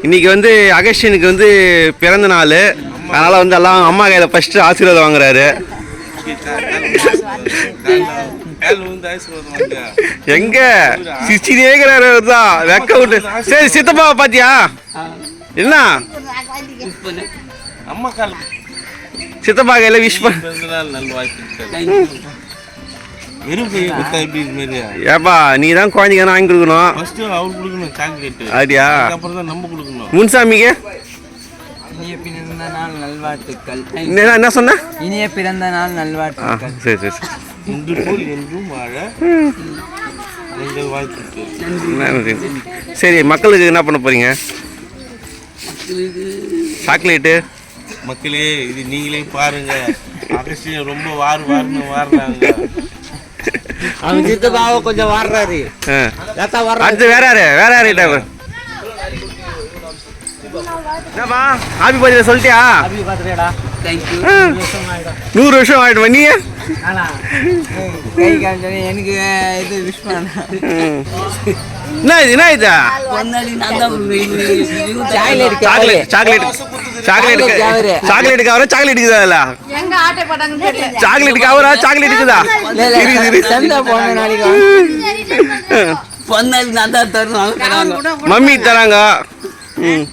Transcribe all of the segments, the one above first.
இன்னைக்கு வந்து அகஸ்டினுக்கு வந்து பிறந்த நாள். அதனால் வந்து எல்லாம் அம்மா கையில் ஃபஸ்ட்டு ஆசீர்வாதம் வாங்குறாரு. எங்க? அவர் தான் வெக்க விட்டு. சரி சித்தப்பாவை பாத்தியா? என்ன? அம்மா சித்தப்பா கையில விஷ் பண்ண. ஏப்பா நீ தான் குழந்தைங்க வாங்கி கொடுக்கணும். ஃபர்ஸ்ட் அவர் கொடுக்கணும் சாக்லேட் அப்படியா அப்புறம் தான் நம்ம கொடுக்கணும். முன்சாமிக்கு? இனிய பிறந்த நாள் நல்வாழ்த்துக்கள். என்ன என்ன சொன்ன? இனிய பிறந்த நாள் ஆ நல்வாழ்த்துக்கள். சரி சரி சரி. இன்று போல் என்றும் வாழ நன்றி. சரி. மக்களுக்கு என்ன பண்ண போறீங்க? சாக்லேட்டு? மக்களே இது நீங்களே பாருங்க. அகஸ்டின் ரொம்ப வாரு வாருன்னு வாடுறாங்க அவன் சித்தப்பாவை கொஞ்சம் வாடுறாரு அடுத்து வேற யாரு? வேற யாரு கிட்ட? என்னப்பா ஹாப்பி பர்த்டே சொல்லிட்டியா. நூறு வருஷம் ஆயிடுமா. நீ? எனக்கு இது விஷ் பண்ண. என்ன இது? என்ன இது? Chocolate chocolate chocolate chocolate cover. Chocolate கவரா chocolate இருக்குதா அதுல எங்க ஆட்டை போட்டாங்கன்னு தெரியல. சாக்லேட் கவரா சாக்லேட் இருக்குதா. சந்தா போன நாளைக்கு. மம்மி தராங்க. ம்.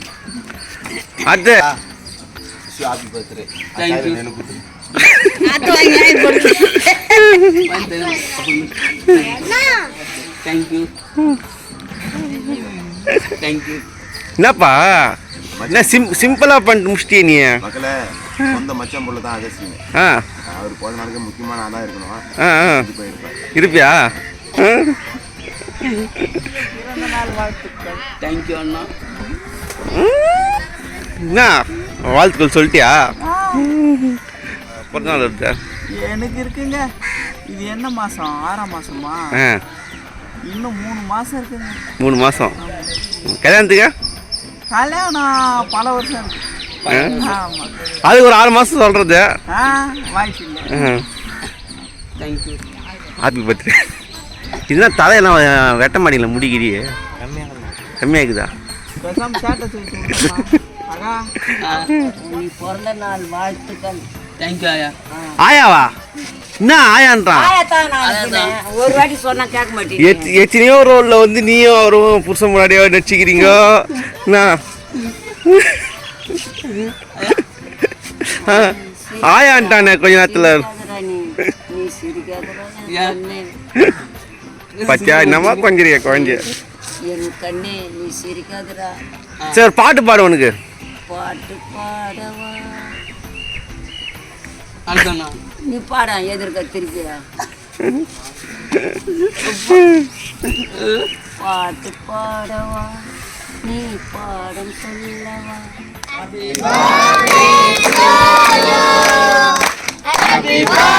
வாங்கி என்னப்பா? என்ன சிம் சிம்பிளா பண்ணிட்டு முடிச்சிட்டியே நீ? மக்களே சொந்த மச்சான் புள்ள தான் அகஸ்டின் ஆ. அவர் பிறந்த நாளுக்கு முக்கியமா நான் தான் இருக்கணும். ஆ ஆ. இப்போ இருப்பேன் இருப்பியா? தேங்க்யூ அண்ணா. என்ன? வாழ்த்துக்கள் சொல்லிட்டியா? பிறந்த நாள் வருது எனக்கு இருக்குங்க. இது என்ன மாசம்? ஆறாம் மாசமா? ஆ. இன்னும் மூணு மாசம் இருக்குங்க. மூணு மாதம் கல்யாணத்துக்கு? கல்யாணம் பல வருஷம் அது ஒரு ஆறு மாதம் சொல்கிறது ஆ வாய்ப்பு இல்லை. தேங்க்யூ ஹாப்பி பர்த்டே இதுதான் தலையெல்லாம் வெட்ட மாடியில் முடிக்கிறியே. கம்மியாக இருக்குதா? ஆயாவா? என்ன ஆயான்றான். ஒரு வாட்டி சொன்னா கேட்க மாட்டேன். எத்- எத்தனையோ ரோலில் வந்து நீயும் அவரும் புருஷன் முன்னாடியோ நடிச்சுக்கிறீங்க. ஆயான்ட்டானே கொஞ்ச நேரத்தில். பத்தியா என்னமா கொஞ்சிரிய குழந்தைய சரி பாட்டு பாடு உனக்கு. பாட்டு பாடவா? அதுதானா நீ பாடா எதிர்க்க திருப்பியா. பாட்டு பாடவா நீ பாடம் சொல்லவா. Happy birthday,